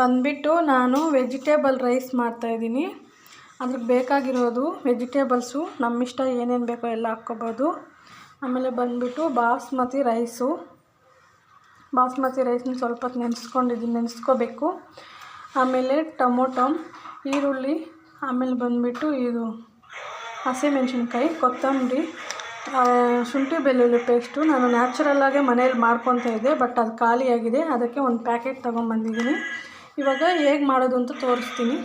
ಬಂದುಬಿಟ್ಟು ನಾನು vegetable rice ಮಾಡ್ತಾಯಿದ್ದೀನಿ ಅದಕ್ಕೆ ಬೇಕಾಗಿರೋದು ವೆಜಿಟೇಬಲ್ಸು, ನಮ್ಮಿಷ್ಟ ಏನೇನು ಬೇಕೋ ಎಲ್ಲ ಹಾಕ್ಕೋಬೋದು. ಆಮೇಲೆ ಬಂದುಬಿಟ್ಟು ಬಾಸ್ಮತಿ ರೈಸು. ಬಾಸ್ಮತಿ ರೈಸ್ನ ಸ್ವಲ್ಪ ಹೊತ್ತು ನೆನೆಸ್ಕೊಂಡಿದ್ದೀನಿ, ನೆನೆಸ್ಕೋಬೇಕು. ಆಮೇಲೆ ಟೊಮೊಟೊ, ಈರುಳ್ಳಿ, ಆಮೇಲೆ ಬಂದುಬಿಟ್ಟು ಇದು ಹಸಿಮೆಣ್ಸಿನ್ಕಾಯಿ, ಕೊತ್ತಂಬರಿ ಶುಂಠಿ ಬೆಳ್ಳುಳ್ಳಿ ಪೇಸ್ಟು ನಾನು ನ್ಯಾಚುರಲ್ಲಾಗೆ ಮನೇಲಿ ಮಾಡ್ಕೊತಾ ಇದ್ದೆ ಬಟ್ ಅದು ಖಾಲಿಯಾಗಿದೆ. ಅದಕ್ಕೆ ಒಂದು ಪ್ಯಾಕೆಟ್ ತೊಗೊಂಬಂದಿದ್ದೀನಿ ಇವಾಗ ಹೇಗೆ ಮಾಡೋದು ಅಂತ ತೋರಿಸ್ತೀನಿ.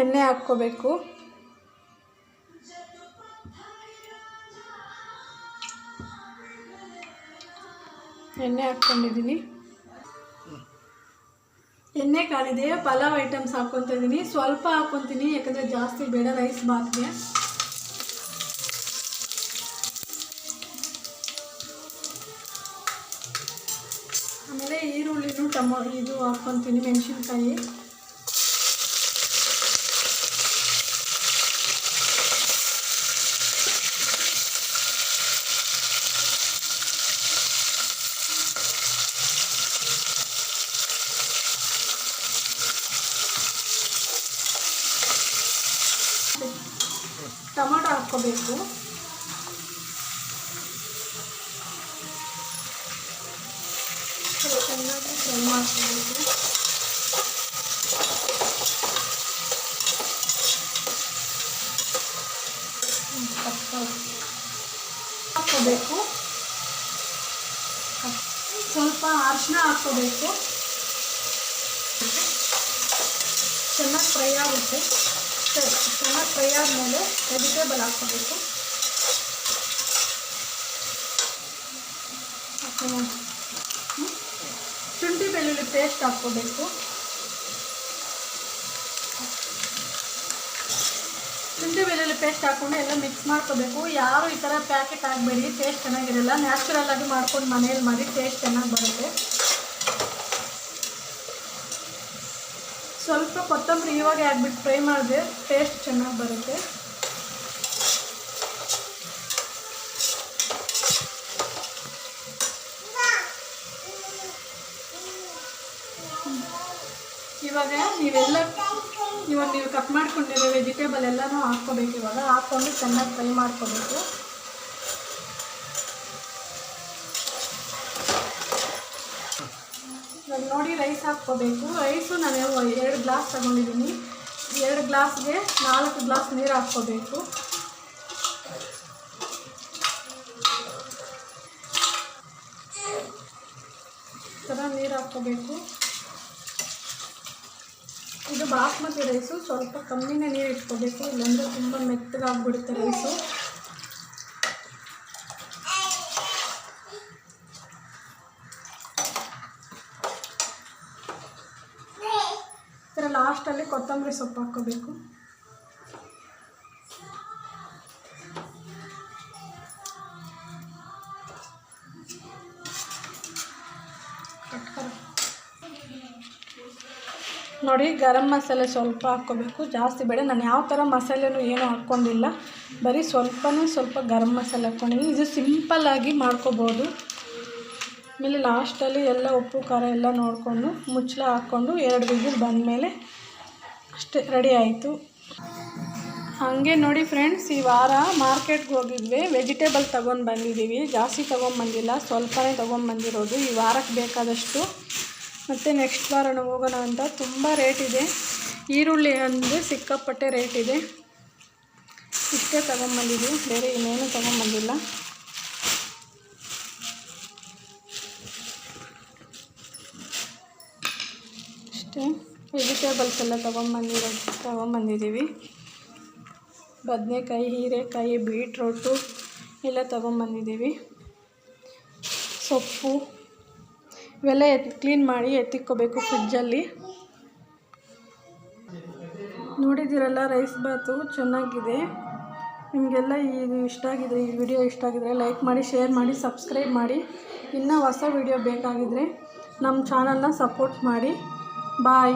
ಎಣ್ಣೆ ಹಾಕ್ಕೋಬೇಕು. ಎಣ್ಣೆ ಹಾಕ್ಕೊಂಡಿದ್ದೀನಿ. ಎಣ್ಣೆ ಕಾಲಿದೆ, ಪಲಾವ್ ಐಟಮ್ಸ್ ಹಾಕ್ಕೊತಿದ್ದೀನಿ ಸ್ವಲ್ಪ ಹಾಕ್ಕೊತೀನಿ, ಯಾಕಂದರೆ ಜಾಸ್ತಿ ಬೇಡ ರೈಸ್ ಬಾತ್ಗೆ ಟಮೊ ಇದು ಹಾಕ್ಕೊತೀನಿ ಮೆಣಸಿನ್ಕಾಯಿ. ಟೊಮೊಟೊ ಹಾಕ್ಕೋಬೇಕು. ಚೆನ್ನಾಗಿ ಫ್ರೈ ಮಾಡ್ಕೋಬೇಕು. ಹಾಕ್ಕೋಬೇಕು. ಸ್ವಲ್ಪ ಅರಿಶಿನ ಹಾಕ್ಕೋಬೇಕು. ಚೆನ್ನಾಗಿ ಫ್ರೈ ಆಗುತ್ತೆ. ಚೆನ್ನಾಗಿ ಫ್ರೈ ಆದಮೇಲೆ ವೆಜಿಟೇಬಲ್ ಹಾಕ್ಕೋಬೇಕು. ಶುಂಠಿ ಬೆಳ್ಳುಳ್ಳಿ ಪೇಸ್ಟ್ ಹಾಕ್ಕೋಬೇಕು. ಶುಂಠಿ ಬೆಳ್ಳುಳ್ಳಿ ಪೇಸ್ಟ್ ಹಾಕ್ಕೊಂಡು ಎಲ್ಲ ಮಿಕ್ಸ್ ಮಾಡ್ಕೋಬೇಕು. ಯಾರು ಈ ಥರ ಪ್ಯಾಕೆಟ್ ಹಾಕಬೇಡಿ ಟೇಸ್ಟ್ ಚೆನ್ನಾಗಿರಲ್ಲ. ನ್ಯಾಚುರಲ್ ಆಗಿ ಮಾಡ್ಕೊಂಡು ಮನೇಲಿ ಮಾಡಿ ಟೇಸ್ಟ್ ಚೆನ್ನಾಗಿ ಬರುತ್ತೆ. ಸ್ವಲ್ಪ ಕೊತ್ತಂಬರಿ ಇವಾಗ ಹಾಕ್ಬಿಟ್ಟು ಫ್ರೈ ಮಾಡಿದೆ ಟೇಸ್ಟ್ ಚೆನ್ನಾಗಿ ಬರುತ್ತೆ. ಇವಾಗ ನೀವೆಲ್ಲ ಇವಾಗ ನೀವು ಕಟ್ ಮಾಡ್ಕೊಂಡಿರೋ ವೆಜಿಟೇಬಲ್ ಎಲ್ಲನೂ ಹಾಕ್ಕೋಬೇಕು ಇವಾಗ. ಹಾಕ್ಕೊಂಡು ಚೆನ್ನಾಗಿ ಫ್ರೈ ಮಾಡ್ಕೋಬೇಕು. ಇವಾಗ ನೋಡಿ ರೈಸ್ ಹಾಕ್ಕೋಬೇಕು. ರೈಸು ನಾನು ಎರಡು ಗ್ಲಾಸ್ ತಗೊಂಡಿದ್ದೀನಿ ಎರಡು ಗ್ಲಾಸ್ಗೆ ನಾಲ್ಕು ಗ್ಲಾಸ್ ನೀರು ಹಾಕ್ಕೋಬೇಕು. ಥರ ನೀರು ಹಾಕ್ಕೋಬೇಕು. ಇದು ಬಾಸ್ಮತಿ ರೈಸು. ಸ್ವಲ್ಪ ಕಮ್ಮಿನೇ ನೀರು ಇಟ್ಕೋಬೇಕು. ಇಲ್ಲಾಂದರೆ ತುಂಬ ಮೆತ್ತಗಾಗ್ಬಿಡುತ್ತೆ ರೈಸು. ಈ ಥರ ಲಾಸ್ಟಲ್ಲಿ ಕೊತ್ತಂಬರಿ ಸೊಪ್ಪು ಹಾಕ್ಕೋಬೇಕು. ನೋಡಿ, ಗರಂ ಮಸಾಲೆ ಸ್ವಲ್ಪ ಹಾಕ್ಕೋಬೇಕು. ಜಾಸ್ತಿ ಬೇಡ. ನಾನು ಯಾವ ಥರ ಮಸಾಲೆನೂ ಏನೂ ಹಾಕ್ಕೊಂಡಿಲ್ಲ. ಬರೀ ಸ್ವಲ್ಪನೇ ಸ್ವಲ್ಪ ಗರಂ ಮಸಾಲೆ ಹಾಕ್ಕೊಂಡಿದ್ದೀನಿ. ಇದು ಸಿಂಪಲ್ಲಾಗಿ ಮಾಡ್ಕೋಬೋದು. ಆಮೇಲೆ ಲಾಸ್ಟಲ್ಲಿ ಎಲ್ಲ ಉಪ್ಪು, ಖಾರ ಎಲ್ಲ ನೋಡಿಕೊಂಡು ಮುಚ್ಚಳ ಹಾಕ್ಕೊಂಡು ಎರಡು ಬಂದ ಬಂದಮೇಲೆ ಅಷ್ಟೇ ರೆಡಿ ಆಯಿತು. ಹಾಗೆ ನೋಡಿ ಫ್ರೆಂಡ್ಸ್ ಈ ವಾರ ಮಾರ್ಕೆಟ್ಗೆ ಹೋಗಿದ್ವಿ. ವೆಜಿಟೇಬಲ್ ತೊಗೊಂಡು ಬಂದಿದ್ದೀವಿ. ಜಾಸ್ತಿ ತೊಗೊಂಬಂದಿಲ್ಲ ಸ್ವಲ್ಪನೇ ತೊಗೊಂಬಂದಿರೋದು ಈ ವಾರಕ್ಕೆ ಬೇಕಾದಷ್ಟು ಮತ್ತು ನೆಕ್ಸ್ಟ್ ವಾರ ನಾವು ಹೋಗೋಣ ಅಂತ ತುಂಬ ರೇಟ್ ಇದೆ. ಈರುಳ್ಳಿ ಅಂದರೆ ಸಿಕ್ಕಾಪಟ್ಟೆ ರೇಟ್ ಇದೆ. ಇಷ್ಟೇ ತಗೊಂಬಂದಿದ್ವಿ, ಬೇರೆ ಇನ್ನೇನು ತೊಗೊಂಬಂದಿಲ್ಲ. ಅಷ್ಟೇ ವೆಜಿಟೇಬಲ್ಸ್ ಎಲ್ಲ ತೊಗೊಂಬಂದಿರೋ ತೊಗೊಂಬಂದಿದ್ದೀವಿ. ಬದನೆಕಾಯಿ, ಹೀರೆಕಾಯಿ ಬೀಟ್ರೋಟು ಎಲ್ಲ ತೊಗೊಂಬಂದಿದ್ದೀವಿ. ಸೊಪ್ಪು. ಇವೆಲ್ಲ ಎತ್ತಿ ಕ್ಲೀನ್ ಮಾಡಿ ಎತ್ತಿಕ್ಕೋಬೇಕು ಫ್ರಿಜ್ಜಲ್ಲಿ. ನೋಡಿದ್ದೀರಲ್ಲ, ರೈಸ್ ಬಾತು ಚೆನ್ನಾಗಿದೆ. ನಿಮಗೆಲ್ಲ ಈ ಇಷ್ಟ ಆಗಿದ್ರೆ, ಈ ವಿಡಿಯೋ ಇಷ್ಟ ಆಗಿದ್ರೆ ಲೈಕ್ ಮಾಡಿ, ಶೇರ್ ಮಾಡಿ, ಸಬ್ಸ್ಕ್ರೈಬ್ ಮಾಡಿ. ಇನ್ನೂ ಹೊಸ ವಿಡಿಯೋ ಬೇಕಾಗಿದ್ದರೆ ನಮ್ಮ ಚಾನಲ್ನ ಸಪೋರ್ಟ್ ಮಾಡಿ. ಬಾಯ್.